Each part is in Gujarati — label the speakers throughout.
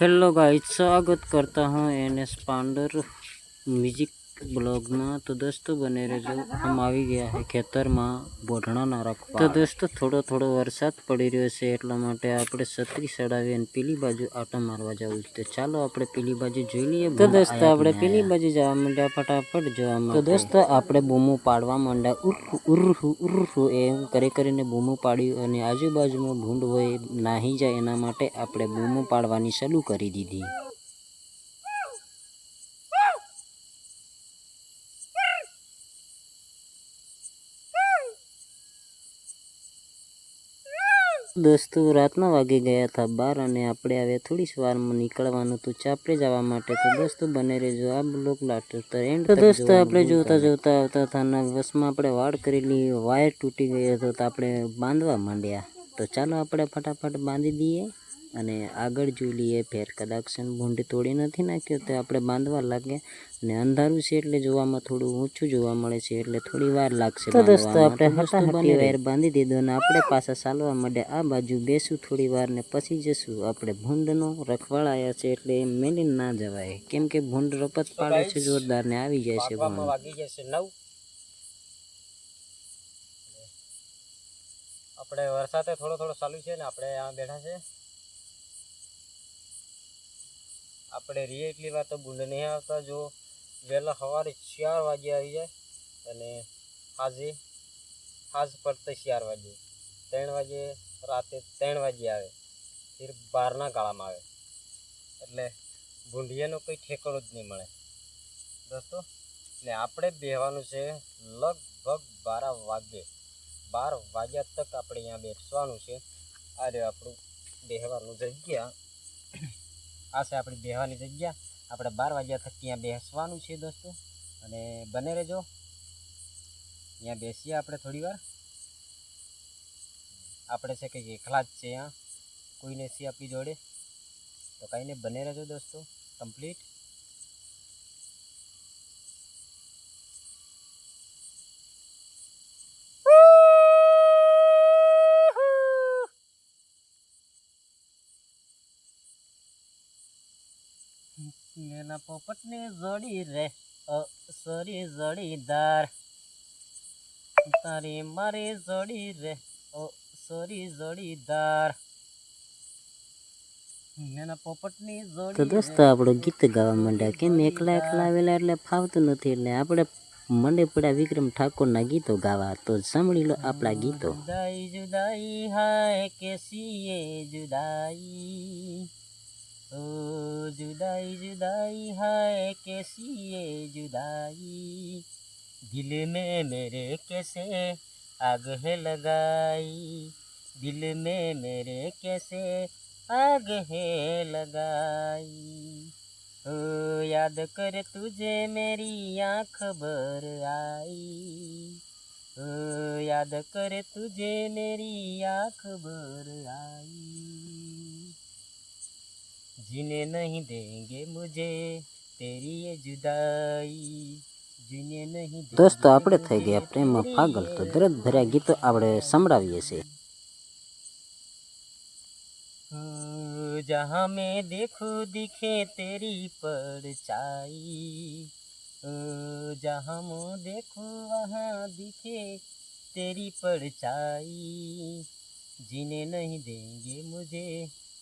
Speaker 1: हेलो गाइस स्वागत करता हूँ एन एस पांडर म्यूजिक બ્લોગમાં તો દોસ્તો બને રહેજો. આમ આવી ગયા છે ખેતરમાં બોઢણાના રાખવા. તો દોસ્તો થોડો થોડો વરસાદ પડી રહ્યો છે એટલા માટે આપણે છત્રી ચડાવી અને પેલી બાજુ આટો મારવા જવું છે. તો ચાલો આપણે પેલી બાજુ જોઈ લઈએ તો દોસ્તો આપણે પેલી બાજુ જવા માંડ્યા ફટાફટ જવા તો દોસ્તો આપણે બૂમો પાડવા માંડ્યા. ઉર્રુ ઉર્રુ ઉર્રુ એમ કરી કરીને બૂમો પાડ્યું અને આજુબાજુમાં ભૂંડ હોય નાહી જાય એના માટે આપણે બૂમો પાડવાની શરૂ કરી દીધી. દોસ્તો રાતના વાગી ગયા હતા બાર અને આપણે હવે થોડી વારમાં નીકળવાનું હતું. ચાપડે જવા માટે તો દોસ્તો બને રહેજો. આ બ્લોક લાટર તો એન્ડ તો દોસ્તો આપણે જોતા જોતા આવતા હતા અને બસમાં આપણે વાડ કરેલી વાયર તૂટી ગઈ હતો તો આપણે બાંધવા માંડ્યા. તો ચાલો આપણે ફટાફટ બાંધી દઈએ. અને આગળ જોઈ લઈએ ફેર કદાચ ભૂંડ તોડી નથી નાખ્યો તો આપણે બાંધવા લાગે. અને અંધારું છે એટલે જોવામાં થોડું ઊંચું જોવા મળે છે એટલે થોડી વાર લાગશે તો દોસ્તો આપણે હટાહટી વાયર બાંધી દીધો અને આપણે પાછા ચાલવા માટે આ બાજુ બેસું થોડી વાર ને પછી જશું. આપણે ભૂંડનો રખવાળાયા છે એટલે એમ મેલીને ના જવાય. કેમ કે ભૂંડ રપત પાડે છે જોરદાર ને આવી જાય છે ભૂંડ.
Speaker 2: વાગી જશે નવ. આપણે વરસાદે થોડો થોડો ચાલુ છે ને આપણે આ બેઠા છે. આપણે રીએ એટલી વાર તો ગુંડ નહીં આવતા. જો વહેલા સવારે ચાર વાગે આવી જાય અને આજે, આજ પડતે ચાર વાગે. ત્રણ વાગે, રાતે ત્રણ વાગે આવે. ફીર બારના ગાળામાં આવે. એટલે ભૂંડિયાનો કોઈ ઠેકાણો જ નહીં મળે. દોસ્તો, એટલે આપણે બેહવાનું છે લગભગ બાર વાગે. બાર વાગ્યા તક આપણે અહીંયા બેસવાનું છે. આ રહ્યું આપણું બેહવાનું જગ્યા. આ છે આપણી બેહવાની જગ્યા. આપણે બાર વાગ્યા થકી અહીંયા બેસવાનું છે દોસ્તો. અને બને રહેજો. અહીંયા બેસીએ આપણે થોડી વાર. આપણે છે કંઈક એકલા જ છે અહીંયા કોઈને સી આપણી જોડે. તો કંઈ નહીં, બને રહેજો દોસ્તો. કમ્પ્લીટ. ના પોપટની જોડી રે સોરી જોડીદાર તારી મારી જોડી રે ઓ સોરી જોડીદાર
Speaker 1: દોસ્તો આપણે ગીત ગાવા માંડ્યા કેમ એકલા એકલા આવેલા એટલે ફાવતું નથી એટલે આપણે મંડે પડ્યા વિક્રમ ઠાકોરના ગીતો ગાવા તો સાંભળી લો આપણા ગીતો.
Speaker 2: જુદાઈ જુદાઈ હાય કેસી જુદાઈ. ओ जुदाई जुदाई है कैसी ये जुदाई? दिल में मेरे कैसे आग है लगाई? दिल में मेरे कैसे आग है लगाई? ओ याद कर तुझे मेरी आँख भर आई। ओ याद कर तुझे मेरी आँख भर आई। जीने नहीं देंगे मुझे तेरी ये जुदाई जीने नहीं देंगे
Speaker 1: દોસ્તો આપણે થઈ ગયા પ્રેમમાં પાગલ તો દરદ ભર્યા ગીતો આપણે સંભળાવીએ છીએ
Speaker 2: ओ, जहाँ मैं देखूं दिखे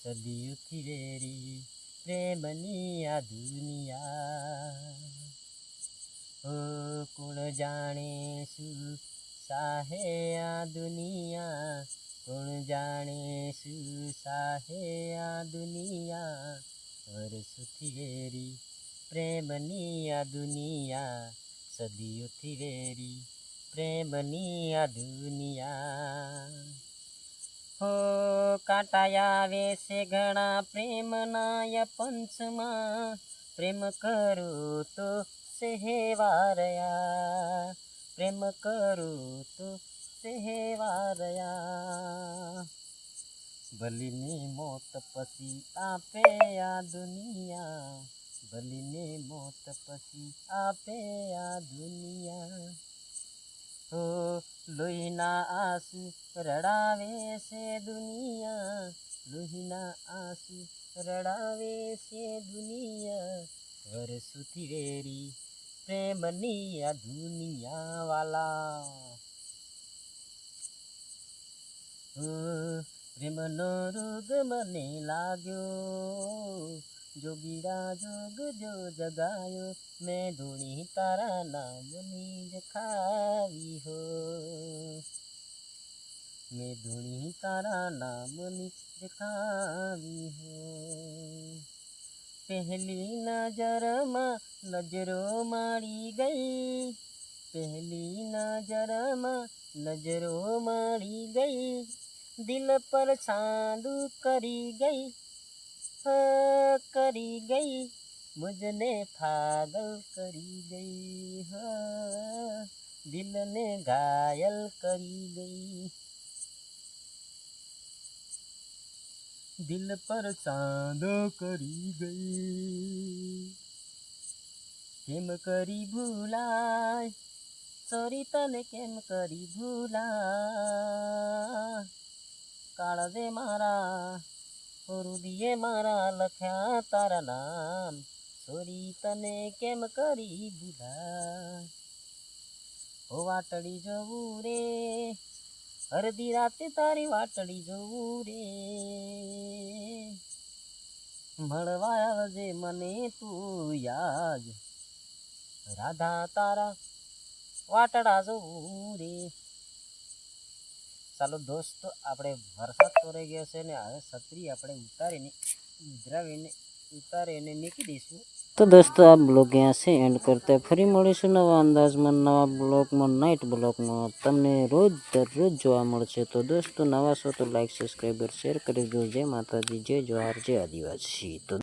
Speaker 2: સદીઓથી વેરી પ્રેમની આ દુનિયા ઓ કોણ જાણે શું સાહે આ દુનિયા કોણ જાણે શું સાહે આ દુનિયા હર વેરી પ્રેમની આ દુનિયા સદીઓથી વેરી પ્રેમની આ દુનિયા હો કાંટાયા આવે છે ઘણા પ્રેમનાય પંચમાં. પ્રેમ કરું તો સહેવારયા. પ્રેમ કરું તો સહેવારયા. ભલીની મોત પછી આપે આ દુનિયા. ભલીની મોત પછી આપે આ દુનિયા. હો લોહીના આંસુ રડાવે છે દુનિયા. લોહીના આંસુ રડાવે છે દુનિયા. વર્ષોથી રેરી પ્રેમની આ દુનિયા વાલા પ્રેમનો રોગ મને લાગ્યો. જોગીરા જોગ જો જગાયો, મેં ધૂણી તારા નામની જ ખાવી હો. મેં ધૂણી તારા નામની જ ખાવી હો. પહેલી નજરમાં નજરો મારી ગઈ, પહેલી નજરમાં નજરો મારી ગઈ, દિલ પર સાંદુ કરી ગઈ કરી ગઈ, મુજને પાગલ કરી ગઈ, હ. દિલને ઘાયલ કરી ગઈ. દિલ પર ચાંદો કરી ગઈ. કેમ કરી ભૂલાય? સોરી તને કેમ કરી ભૂલા કાળવે મારા હૃદયે મારા લખ્યા તારા નામ. છોરી તને કેમ કરી ભૂલા ઓ વાટડી જવું રે, અડધી રાતે તારી વાટડી જવું રે. મળવા આવજે મને તું યાદ. રાધા તારા વાટડા જવું રે. ચાલો દોસ્તો, આપણે વરસાદ તો રહી ગયો છે ને હવે છત્રી આપણે ઉતારીને ઉધરાવીને ઉતારીને નીકળી દઈશું.
Speaker 1: તો દોસ્તો, આ બ્લોગ અહીંયા છે, એન્ડ કરતા ફરી મળીશું નવા અંદાજમાં, નવા બ્લોગમાં નાઇટ બ્લોગમાં. તમને રોજ દરરોજ જોવા મળશે. તો દોસ્તો, નવા છો તો લાઇક સબસ્ક્રાઈબર શેર કરી દો જય માતાજી, જય જવાહર, જય આદિવાસી. તો